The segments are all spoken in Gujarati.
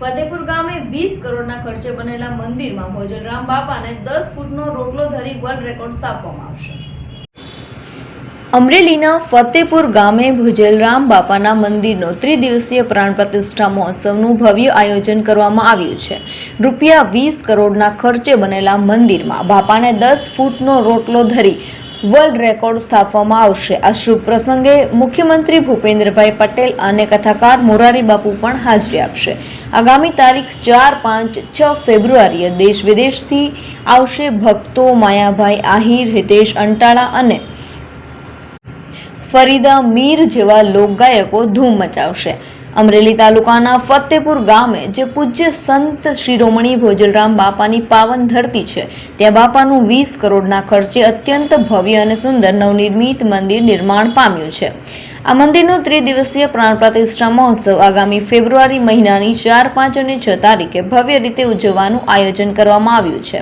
ફતેપુર ગામે વીસ કરોડના ખર્ચે બનેલા મંદિરમાં ભોજનરામ બાપાને દસ ફૂટનો રોટલો ધરી વર્લ્ડ રેકોર્ડ સ્થાપવામાં આવશે. અમરેલીના ફતેપુર ગામે ભુજેલરામ બાપાના મંદિરનો ત્રિદિવસીય પ્રાણ પ્રતિષ્ઠા મહોત્સવનું ભવ્ય આયોજન કરવામાં આવ્યું છે. રૂપિયા વીસ કરોડના ખર્ચે બનેલા મંદિરમાં બાપાને દસ ફૂટનો રોટલો ધરી વર્લ્ડ રેકોર્ડ સ્થાપવામાં આવશે. આ શુભ પ્રસંગે મુખ્યમંત્રી ભૂપેન્દ્રભાઈ પટેલ અને કથાકાર મોરારી બાપુ પણ હાજરી આપશે. આગામી તારીખ ચાર પાંચ છ ફેબ્રુઆરીએ દેશ વિદેશથી આવશે ભક્તો માયાભાઈ આહિર, હિતેશ અંટાળા અને ફરીદા મીર જેવા લોકગાયકો ધૂમ મચાવશે. અમરેલી તાલુકાના ફતેપુર ગામે જે પૂજ્ય સંત શિરોમણી ભોજલરામ બાપાની પાવન ધરતી છે, ત્યાં બાપાનું વીસ કરોડના ખર્ચે અત્યંત ભવ્ય અને સુંદર નવનિર્મિત મંદિર નિર્માણ પામ્યું છે. આ મંદિરનો ત્રિદિવસીય પ્રાણ પ્રતિષ્ઠા મહોત્સવ આગામી ફેબ્રુઆરી મહિનાની ચાર, પાંચ અને છ તારીખે ભવ્ય રીતે ઉજવવાનું આયોજન કરવામાં આવ્યું છે.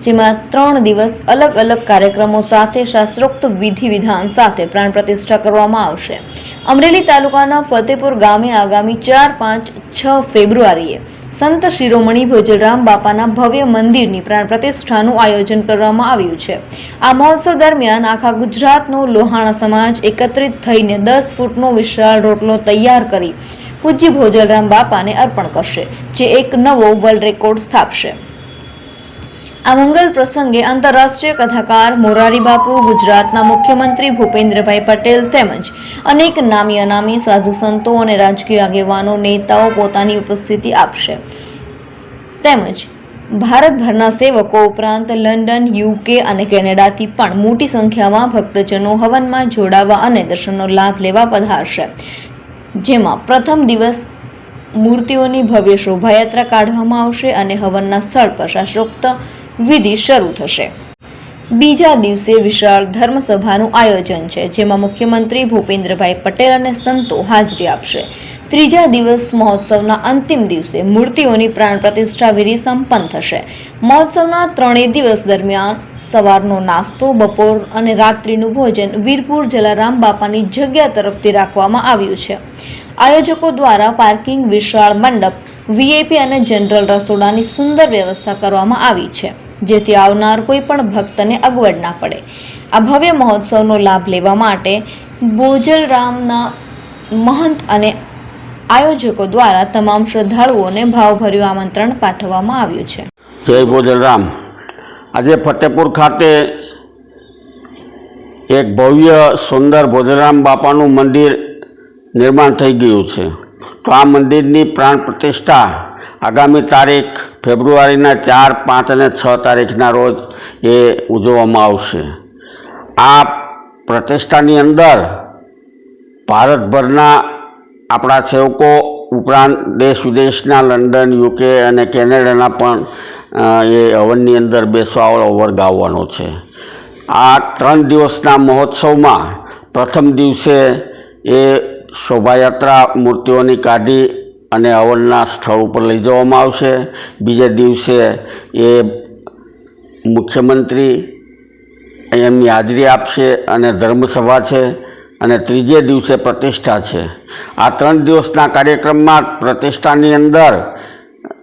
જેમાં ત્રણ દિવસ અલગ અલગ કાર્યક્રમો સાથે શાસ્ત્રોક્ત વિધિ વિધાન સાથે પ્રાણ પ્રતિષ્ઠા કરવામાં આવશે. અમરેલી તાલુકાના ફતેપુર ગામે આગામી ચાર, પાંચ, છ ફેબ્રુઆરીએ સંત શિરોમણી ભોજલરામ બાપાના ભવ્ય મંદિરની પ્રાણ પ્રતિષ્ઠાનું આયોજન કરવામાં આવ્યું છે. આ મહોત્સવ દરમિયાન આખા ગુજરાતનો લોહાણા સમાજ એકત્રિત થઈને દસ ફૂટનો વિશાળ રોટલો તૈયાર કરી પૂજ્ય ભોજલરામ બાપાને અર્પણ કરશે, જે એક નવો વર્લ્ડ રેકોર્ડ સ્થાપશે. આ મંગલ પ્રસંગે આંતરરાષ્ટ્રીય કથાકાર મોરારી બાપુ, ગુજરાતના મુખ્યમંત્રી ભૂપેન્દ્રભાઈ પટેલ તેમજ અનેક નામી અનામી સાધુ સંતો અને રાજકીય આગેવાનો, નેતાઓ પોતાની ઉપસ્થિતિ આપશે. તેમજ ભારતભરના સેવકો ઉપરાંત લંડન, યુકે અને કેનેડાથી પણ મોટી સંખ્યામાં ભક્તજનો હવનમાં જોડાવા અને દર્શનનો લાભ લેવા પધારશે. જેમાં પ્રથમ દિવસ મૂર્તિઓની ભવ્ય શોભાયાત્રા કાઢવામાં આવશે અને હવનના સ્થળ પર શાસ્ત્રોક્ત વિધિ શરૂ થશે. બીજા દિવસે વિશાળ ધર્મસભાનું આયોજન છે, જેમાં મુખ્યમંત્રી ભૂપેન્દ્રભાઈ પટેલ અને સંતો હાજરી આપશે. ત્રીજા દિવસ મહોત્સવના અંતિમ દિવસે મૂર્તિઓની પ્રાણ પ્રતિષ્ઠા વિધિ સંપન્ન થશે. મહોત્સવના ત્રણેય દિવસ દરમિયાન સવારનો નાસ્તો, બપોર અને રાત્રિનું ભોજન વીરપુર જલારામ બાપાની જગ્યા તરફથી રાખવામાં આવ્યું છે. આયોજકો દ્વારા પાર્કિંગ, વિશાળ મંડપ, વીઆઈપી અને જનરલ રસોડાની સુંદર વ્યવસ્થા કરવામાં આવી છે. જેથી આવનાર કોઈ પણ ભક્તને અગવડ ના પડે. આ ભવ્ય મહોત્સવનો લાભ લેવા માટે બોજલરામના મહંત અને આયોજકો દ્વારા તમામ શ્રદ્ધાળુઓને ભાવભર્યું આમંત્રણ પાઠવવામાં આવ્યું છે. જય ભોજલરામ. આજે ફતેપુર ખાતે એક ભવ્ય સુંદર ભોજલરામ બાપાનું મંદિર નિર્માણ થઈ ગયું છે. તો આ મંદિરની પ્રાણ પ્રતિષ્ઠા આગામી તારીખ ફેબ્રુઆરીના ચાર, પાંચ અને છ તારીખના રોજ એ ઉજવવામાં આવશે. આ પ્રતિષ્ઠાની અંદર ભારતભરના આપણા સેવકો ઉપરાંત દેશ વિદેશના લંડન, યુકે અને કેનેડાના પણ એ હવનની અંદર બેસવાવાળો વર્ગ આવવાનો છે. આ ત્રણ દિવસના મહોત્સવમાં પ્રથમ દિવસે એ શોભાયાત્રા મૂર્તિઓની કાઢી અને હવનના સ્થળ ઉપર લઈ જવામાં આવશે. બીજા દિવસે એ મુખ્યમંત્રી એમની હાજરી આપશે અને ધર્મસભા છે અને ત્રીજે દિવસે પ્રતિષ્ઠા છે. આ ત્રણ દિવસના કાર્યક્રમમાં પ્રતિષ્ઠાની અંદર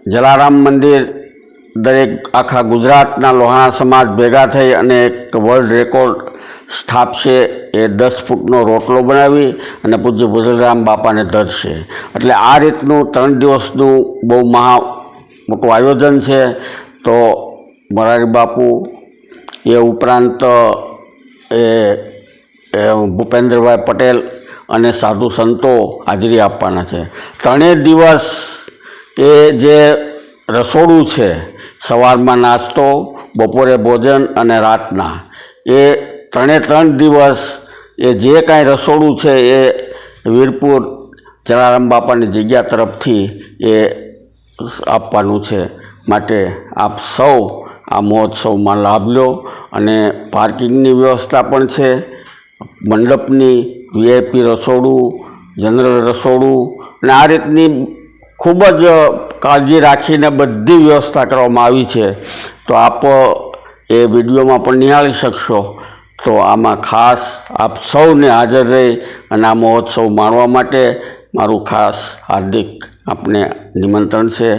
જલારામ મંદિર દરેક આખા ગુજરાતના લોહાણા સમાજ ભેગા થઈ અને એક વર્લ્ડ રેકોર્ડ સ્થાપશે એ દસ ફૂટનો રોટલો બનાવી અને પૂજ્ય ભુજલરામ બાપાને ધરશે. એટલે આ રીતનું ત્રણ દિવસનું બહુ મહા મોટું આયોજન છે. તો મોરારી બાપુ એ ઉપરાંત એ એ ભૂપેન્દ્રભાઈ પટેલ અને સાધુ સંતો હાજરી આપવાના છે. ત્રણેય દિવસ એ જે રસોડું છે, સવારમાં નાસ્તો, બપોરે ભોજન અને રાતના, એ ત્રણે ત્રણ દિવસ એ જે કાંઈ રસોડું છે એ વીરપુર જલારામ બાપાની જગ્યા તરફથી એ આપવાનું છે માટે આપ સૌ આ મહોત્સવમાં લાભ લો અને પાર્કિંગની વ્યવસ્થા પણ છે, મંડપની વીઆઈપી રસોડું, જનરલ રસોડું અને આ રીતની ખૂબ જ કાળજી રાખીને બધી વ્યવસ્થા કરવામાં આવી છે. તો આપ એ વિડીયોમાં પણ નિહાળી શકશો. તો આમાં ખાસ આપ સૌને હાજર રહી અને આ મહોત્સવ માણવા માટે મારું ખાસ હાર્દિક આપને નિમંત્રણ છે.